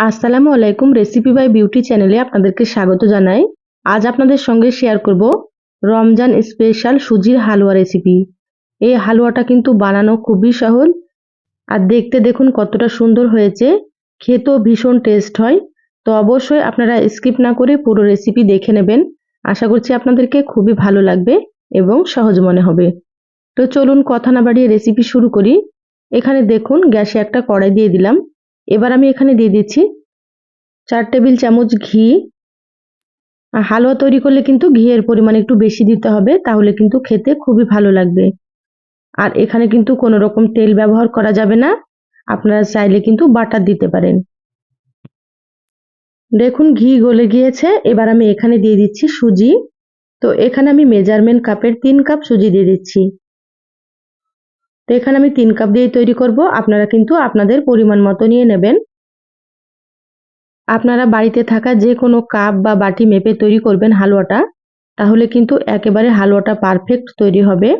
আসসালামু আলাইকুম recipe by beauty চ্যানেলে আপনাদেরকে স্বাগত জানাই। আজ আপনাদের সঙ্গে শেয়ার করব রমজান স্পেশাল সুজির হালুয়া রেসিপি এই হালুয়াটা কিন্তু বানানো খুবই সহজ। আর দেখতে দেখুন কতটা সুন্দর হয়েছে। খেতেও ভীষণ টেস্ট হয়। তো অবশ্যই আপনারা স্কিপ না করে পুরো রেসিপি দেখে নেবেন। আশা করছি আপনাদেরকে খুবই ভালো লাগবে এবং সহজ মনে হবে। তো চলুন কথা না বাড়িয়ে রেসিপি শুরু করি। এখানে দেখুন গ্যাসে একটা কড়াই দিয়ে দিলাম। এবার আমি এখানে দিয়ে দিচ্ছি চার টেবিল চামচ ঘি। হালুয়া তৈরি করলে কিন্তু ঘিয়ের পরিমাণ একটু বেশি দিতে হবে, তাহলে কিন্তু খেতে খুবই ভালো লাগবে। আর এখানে কিন্তু কোনো রকম তেল ব্যবহার করা যাবে না, আপনারা চাইলে কিন্তু বাটার দিতে পারেন। দেখুন ঘি গলে গিয়েছে, এবার আমি এখানে দিয়ে দিচ্ছি সুজি। তো এখানে আমি মেজারমেন্ট কাপের তিন কাপ সুজি দিয়ে দিচ্ছি। তো এখানে আমি তিন কাপ দিয়ে তৈরি করব। আপনারা কিন্তু আপনাদের পরিমাণ মতো নিয়ে নেবেন। আপনারা বাড়িতে থাকা যে কোনো কাপ বা বাটি মেপে তৈরি করবেন হালুয়াটা। তাহলে কিন্তু একেবারে হালুয়াটা পারফেক্ট তৈরি হবে।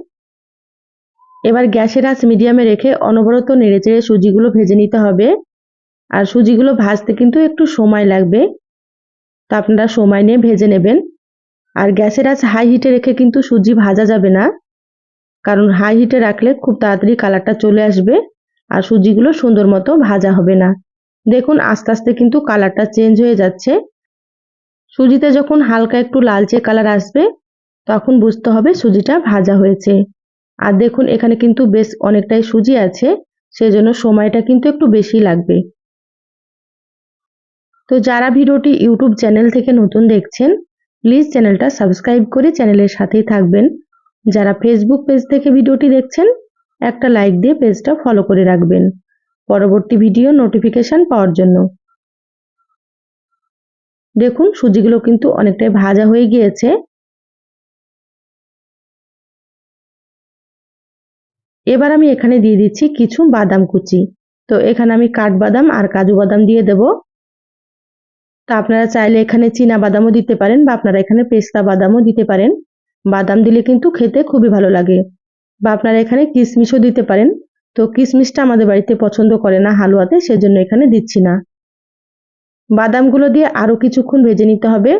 এবার গ্যাসের আঁচ মিডিয়ামে রেখে অনবরত নেড়েচেড়ে সুজিগুলো ভেজে নিতে হবে। আর সুজিগুলো ভাজতে কিন্তু একটু সময় লাগবে। তা আপনারা সময় নিয়ে ভেজে নেবেন। আর গ্যাসের আঁচ হাই হিটে রেখে কিন্তু সুজি ভাজা যাবে না। কারণ হাই হিটে রাখলে খুব তাড়াতাড়ি কালারটা চলে আসবে আর সুজিগুলো সুন্দর মতো ভাজা হবে না। দেখুন আস্তে আস্তে কিন্তু কালারটা চেঞ্জ হয়ে যাচ্ছে। সুজিতে যখন হালকা একটু লালচে কালার আসবে, তখন বুঝতে হবে সুজিটা ভাজা হয়েছে। আর দেখুন এখানে কিন্তু বেশ অনেকটাই সুজি আছে, সেজন্য সময়টা কিন্তু একটু বেশি লাগবে। তো যারা ভিডিওটি ইউটিউব চ্যানেল থেকে নতুন দেখছেন প্লিজ চ্যানেলটা সাবস্ক্রাইব করে চ্যানেলের সাথেই থাকবেন। যারা ফেসবুক পেজ থেকে ভিডিওটি দেখছেন, একটা লাইক দিয়ে পেজটা ফলো করে রাখবেন। পরবর্তী ভিডিও নোটিফিকেশান পাওয়ার জন্য। দেখুন, সুজিগুলো কিন্তু অনেকটাই ভাজা হয়ে গিয়েছে। এবার আমি এখানে দিয়ে দিচ্ছি কিছু বাদাম কুচি। তো এখানে আমি কাঠবাদাম আর কাজু বাদাম দিয়ে দেব। তা আপনারা চাইলে এখানে চীনা বাদামও দিতে পারেন বা আপনারা এখানে পেস্তা বাদামও দিতে পারেন। বাদাম দিলে কিন্তু খেতে খুবই ভালো লাগে। বা আপনারা এখানে কিশমিশও দিতে পারেন। তো কিশমিশটা আমাদের বাড়িতে পছন্দ করে না হালুয়াতে, সেজন্য এখানে দিচ্ছি না। বাদামগুলো দিয়ে আরও কিছুক্ষণ ভেজে নিতে হবে।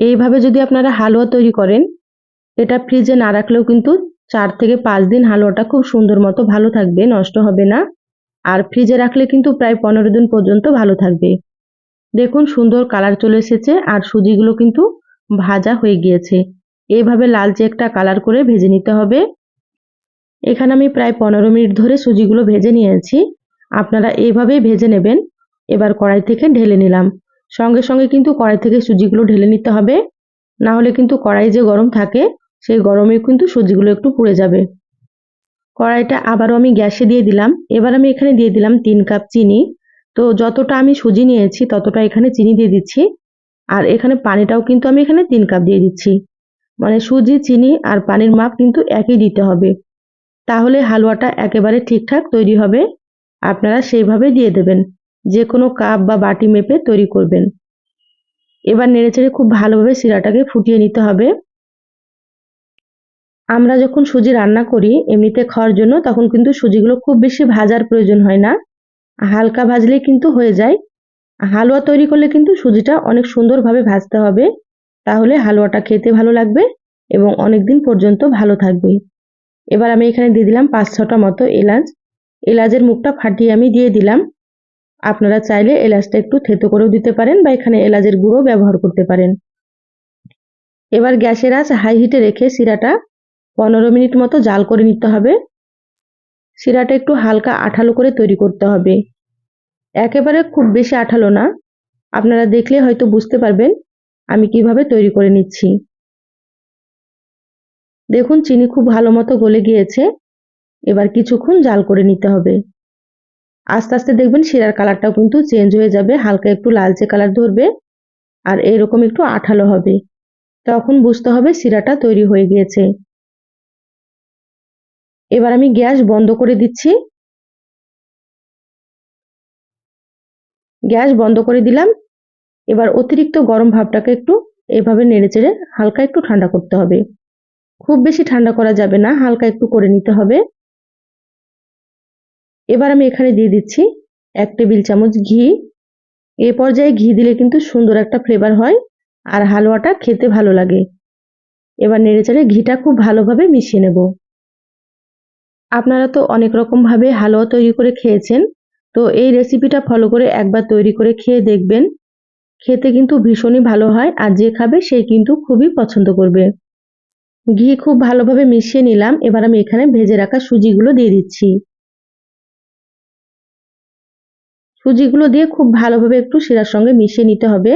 এইভাবে যদি আপনারা হালুয়া তৈরি করেন, এটা ফ্রিজে না রাখলেও কিন্তু চার থেকে পাঁচ দিন হালুয়াটা খুব সুন্দর মতো ভালো থাকবে, নষ্ট হবে না। আর ফ্রিজে রাখলে কিন্তু প্রায় পনেরো দিন পর্যন্ত ভালো থাকবে। দেখুন সুন্দর কালার চলে এসেছে আর সুজিগুলো কিন্তু ভাজা হয়ে গিয়েছে। এইভাবে লালচে একটা কালার করে ভেজে নিতে হবে। এখানে আমি প্রায় পনেরো মিনিট ধরে সুজিগুলো ভেজে নিয়েছি। আপনারা এইভাবেই ভেজে নেবেন। এবার কড়াই থেকে ঢেলে নিলাম। সঙ্গে সঙ্গে কিন্তু কড়াই থেকে সুজিগুলো ঢেলে নিতে হবে। না হলে কিন্তু কড়াই যে গরম থাকে, সেই গরমে কিন্তু সুজিগুলো একটু পুড়ে যাবে। কড়াইটা আবারও আমি গ্যাসে দিয়ে দিলাম। এবার আমি এখানে দিয়ে দিলাম তিন কাপ চিনি। তো যতটা আমি সুজি নিয়েছি, ততটা এখানে চিনি দিয়ে দিচ্ছি। আর এখানে পানিটাও কিন্তু আমি এখানে তিন কাপ দিয়ে দিচ্ছি। মানে সুজি, চিনি আর পানির মাপ কিন্তু একই দিতে হবে। তাহলে হালুয়াটা একেবারে ঠিকঠাক তৈরি হবে। আপনারা সেইভাবে দিয়ে দেবেন। যে কোনো কাপ বা বাটি মেপে তৈরি করবেন। এবার নেড়েচেড়ে খুব ভালোভাবে শিরাটাকে ফুটিয়ে নিতে হবে। আমরা যখন সুজি রান্না করি, এমনিতে খাওয়ার জন্য, তখন কিন্তু সুজিগুলো খুব বেশি ভাজার প্রয়োজন হয় না। হালকা ভাজলেই কিন্তু হয়ে যায়। হালুয়া তৈরি করলে কিন্তু সুজিটা অনেক সুন্দরভাবে ভাজতে হবে। তাহলে হালুয়াটা খেতে ভালো লাগবে এবং অনেক দিন পর্যন্ত ভালো থাকবে। এবার আমি এখানে দিয়ে দিলাম পাঁচ ছটা মতো এলাচ। এলাচের মুখটা ফাটিয়ে আমি দিয়ে দিলাম। আপনারা চাইলে এলাচটা একটু থেতো করেও দিতে পারেন বা এখানে এলাচের গুঁড়ো ব্যবহার করতে পারেন। এবার গ্যাসের আঁচ হাই হিটে রেখে শিরাটা পনেরো মিনিট মতো জাল করে নিতে হবে। শিরাটা একটু হালকা আঠালো করে তৈরি করতে হবে। একেবারে খুব বেশি আঠালো না। আপনারা দেখলে হয়তো বুঝতে পারবেন আমি কীভাবে তৈরি করে নিচ্ছি। দেখুন, চিনি খুব ভালো মতো গলে গিয়েছে। এবার কিছুক্ষণ জাল করে নিতে হবে। আস্তে আস্তে দেখবেন শিরার কালারটাও কিন্তু চেঞ্জ হয়ে যাবে। হালকা একটু লালচে কালার ধরবে আর এরকম একটু আঠালো হবে। তখন বুঝতে হবে শিরাটা তৈরি হয়ে গিয়েছে। এবার আমি গ্যাস বন্ধ করে দিচ্ছি। গ্যাস বন্ধ করে দিলাম। এবার অতিরিক্ত গরম ভাবটাকে একটু এভাবে নেড়ে চেড়ে হালকা একটু ঠান্ডা করতে হবে। খুব বেশি ঠান্ডা করা যাবে না, হালকা একটু করে নিতে হবে। এবার আমি এখানে দিয়ে দিচ্ছি এক টেবিল চামচ ঘি। এ পর্যায়ে ঘি দিলে কিন্তু সুন্দর একটা ফ্লেভার হয় আর হালুয়াটা খেতে ভালো লাগে। এবার নেড়েচেড়ে ঘিটা খুব ভালোভাবে মিশিয়ে নেব। আপনারা তো অনেক রকমভাবে হালুয়া তৈরি করে খেয়েছেন, তো এই রেসিপিটা ফলো করে একবার তৈরি করে খেয়ে দেখবেন। খেতে কিন্তু ভীষণই ভালো হয় আর যে খাবে সে কিন্তু খুবই পছন্দ করবে। ঘি খুব ভালোভাবে মিশিয়ে নিলাম, এবার আমি এখানে ভেজে রাখা সুজিগুলো দিয়ে দিচ্ছি। সুজিগুলো দিয়ে খুব ভালোভাবে একটু শিরার সঙ্গে মিশিয়ে নিতে হবে।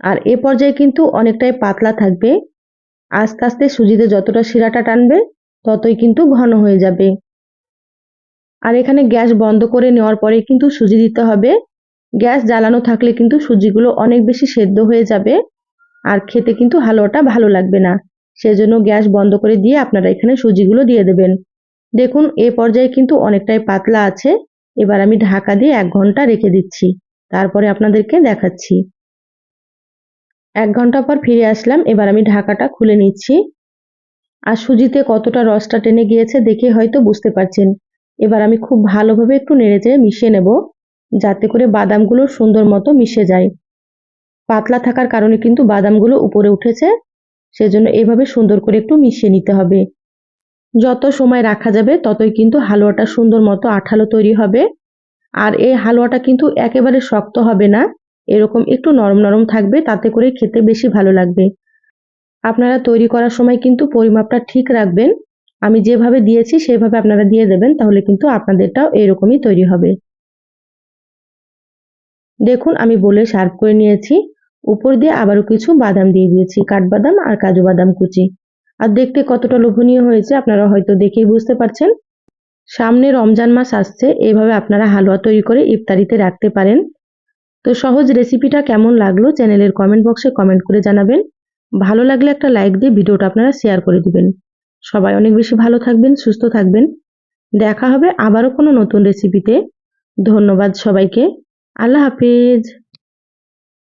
আর এ পর্যায়ে কিন্তু অনেকটাই পাতলা থাকবে। আস্তে আস্তে সুজিতে যতটা শিরাটা টানবে ততই কিন্তু ঘন হয়ে যাবে। আর এখানে গ্যাস বন্ধ করে নেওয়ার পরে কিন্তু সুজি দিতে হবে। গ্যাস জ্বালানো থাকলে কিন্তু সুজিগুলো অনেক বেশি সেদ্ধ হয়ে যাবে আর খেতে কিন্তু হালুয়াটা ভালো লাগবে না। সেজন্য গ্যাস বন্ধ করে দিয়ে আপনারা এখানে সুজিগুলো দিয়ে দেবেন। দেখুন, এ পর্যায়ে কিন্তু অনেকটাই পাতলা আছে। এবার আমি ঢাকা দিয়ে এক ঘণ্টা রেখে দিচ্ছি। তারপরে আপনাদেরকে দেখাচ্ছি। এক ঘণ্টা পর ফিরে আসলাম। এবার আমি ঢাকাটা খুলে নিচ্ছি। আর সুজিতে কতটা রসটা টেনে গিয়েছে দেখে হয়তো বুঝতে পারছেন। এবার আমি খুব ভালোভাবে একটু নেড়ে চেড়ে মিশিয়ে নেব, যাতে করে বাদামগুলো সুন্দর মতো মিশে যায়। পাতলা থাকার কারণে কিন্তু বাদামগুলো উপরে উঠেছে, সেজন্য এভাবে সুন্দর করে একটু মিশিয়ে নিতে হবে। যত সময় রাখা যাবে, ততই কিন্তু হালুয়াটা সুন্দর মতো আঠালো তৈরি হবে। আর এই হালুয়াটা কিন্তু একেবারে শক্ত হবে না, এরকম একটু নরম নরম থাকবে, তাতে করে খেতে বেশি ভালো লাগবে। আপনারা তৈরি করার সময় কিন্তু পরিমাপটা ঠিক রাখবেন। আমি যেভাবে দিয়েছি সেভাবে আপনারা দিয়ে দেবেন, তাহলে কিন্তু আপনাদেরটাও এরকমই তৈরি হবে। দেখুন, আমি বলে সার্ভ করে নিয়েছি। উপর দিয়ে আবারও কিছু বাদাম দিয়ে দিয়েছি, কাঠবাদাম আর কাজু বাদাম কুচি। আর দেখতে কতটা লোভনীয় হয়েছে, আপনারা হয়তো দেখেই বুঝতে পারছেন। সামনে রমজান মাস আসছে, এভাবে আপনারা হালুয়া তৈরি করে ইফতারিতে রাখতে পারেন। তো সহজ রেসিপিটা কেমন লাগল, চ্যানেলের কমেন্ট বক্সে কমেন্ট করে জানাবেন। ভালো লাগলে একটা লাইক দিয়ে ভিডিওটা আপনারা শেয়ার করে দিবেন। সবাই অনেক বেশি ভালো থাকবেন, সুস্থ থাকবেন। দেখা হবে আবারও কোনো নতুন রেসিপিতে ধন্যবাদ সবাইকে। আল্লাহ হাফিজ।